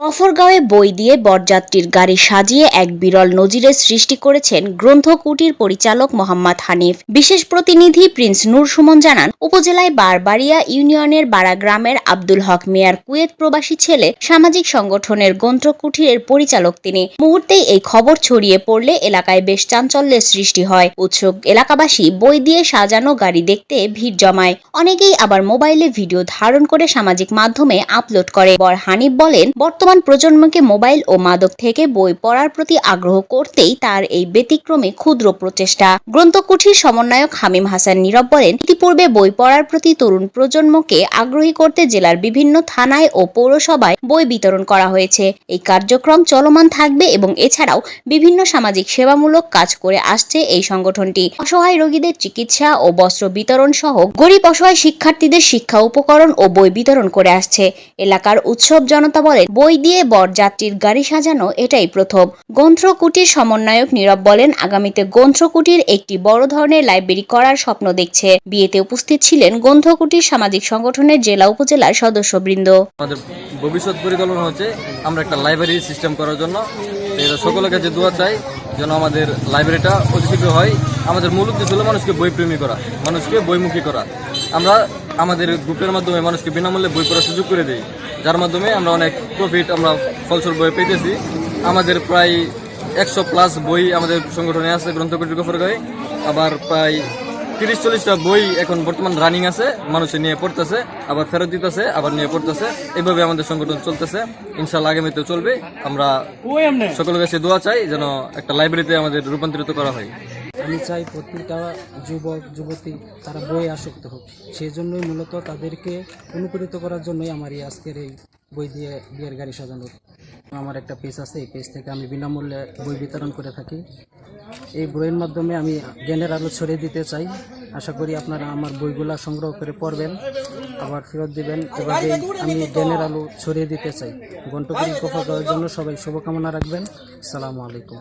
গফরগাঁওয়ে বই দিয়ে বরযাত্রীর গাড়ি সাজিয়ে এক বিরল নজিরের সৃষ্টি করেছেন গ্রন্থকুটির পরিচালক মোহাম্মদ হানিফ। বিশেষ প্রতিনিধি প্রিন্স নূর সুমন জানান, উপজেলায় বারবাড়িয়া ইউনিয়নের বাড়া গ্রামের আব্দুল হক মিয়ার কুয়েত প্রবাসী ছেলে, সামাজিক সংগঠনের গ্রন্থকুটিরের পরিচালক তিনি। মুহূর্তেই এই খবর ছড়িয়ে পড়লে এলাকায় বেশ চাঞ্চল্যের সৃষ্টি হয়। উৎসুক এলাকাবাসী বই দিয়ে সাজানো গাড়ি দেখতে ভিড় জমায়। অনেকেই আবার মোবাইলে ভিডিও ধারণ করে সামাজিক মাধ্যমে আপলোড করে। বর হানিফ বলেন, বর্তমান প্রজন্মকে মোবাইল ও মাদক থেকে বই পড়ার প্রতি আগ্রহ করতেই তার এই ব্যতিক্রমী ক্ষুদ্র প্রচেষ্টা। গ্রন্থকুঠির সমন্বয়ক হামিম হাসান নীরব বলেন, ইতিপূর্বে বই পড়ার প্রতি তরুণ প্রজন্মকে আগ্রহী করতে জেলার বিভিন্ন থানায় ও পৌরসভায় বই বিতরণ করা হয়েছে। এই কার্যক্রম চলমান থাকবে এবং এছাড়াও বিভিন্ন সামাজিক সেবামূলক কাজ করে আসছে এই সংগঠনটি। অসহায় রোগীদের চিকিৎসা ও বস্ত্র বিতরণ সহ গরিব অসহায় শিক্ষার্থীদের শিক্ষা উপকরণ ও বই বিতরণ করে আসছে। এলাকার উৎসব জনতা বলেন, বই দিয়ে বরযাত্রীর গাড়ি সাজানো এটাই প্রথম। গ্রন্থকুটির সমন্বয়ক নীরব বলেন, আগামীতে গ্রন্থকুটির একটি বড় ধরনের লাইব্রেরি করার স্বপ্ন দেখছে। বিয়েতে উপস্থিত ছিলেন গ্রন্থকুটির সামাজিক সংগঠনের জেলা উপজেলার সদস্যবৃন্দ। আমাদের ভবিষ্যৎ পরিকল্পনা হচ্ছে, আমরা একটা লাইব্রেরি সিস্টেম করার জন্য। সকলের কাছে দোয়া চাই যেন আমাদের লাইব্রেরিটা অতি হয়। আমাদের মূল উদ্দেশ্য হলো মানুষকে বইপ্রেমী করা, মানুষকে বইমুখী করা। আমরা আমাদের গ্রুপের মাধ্যমে মানুষকে বিনামূল্যে বই পড়ার সুযোগ করে দিই। যার মাধ্যমে আমরা অনেক প্রফিট আমরা ফলস্বরূপ বই পেতেছি। আমাদের প্রায় একশো প্লাস বই আমাদের সংগঠনে আছে গ্রন্থকুটির গফরগাঁয়ে আবার প্রায় তিরিশ চল্লিশটা বই এখন বর্তমান রানিং আছে মানুষে নিয়ে পড়তেছে আবার ফেরত দিতেছে আবার নিয়ে পড়তেছে। এইভাবে আমাদের সংগঠন চলতেছে। ইনশাল্লাহ আগামীতে চলবে। আমরা সকলের কাছে দোয়া চাই যেন একটা লাইব্রেরিতে আমাদের রূপান্তরিত করা হয়। আমি চাই প্রতিটা যুবক, যুবতী, তারা বই আসক্ত হোক। সেই জন্যই মূলত তাদেরকে অনুপ্রেরিত করার জন্যই আমার এই আজকের এই বই দিয়ে বিয়ের গাড়ি সাজানোর। আমার একটা পেজ আছে, এই পেজ থেকে আমি বিনামূল্যে বই বিতরণ করে থাকি। এই বইয়ের মাধ্যমে আমি জ্ঞানের আলো ছড়িয়ে দিতে চাই। আশা করি আপনারা আমার বইগুলা সংগ্রহ করে পড়বেন, আবার ফেরত দিবেন। এভাবে আমি জ্ঞানের আলো ছড়িয়ে দিতে চাই। কফা দেওয়ার জন্য সবাই শুভকামনা রাখবেন। আসসালামু আলাইকুম।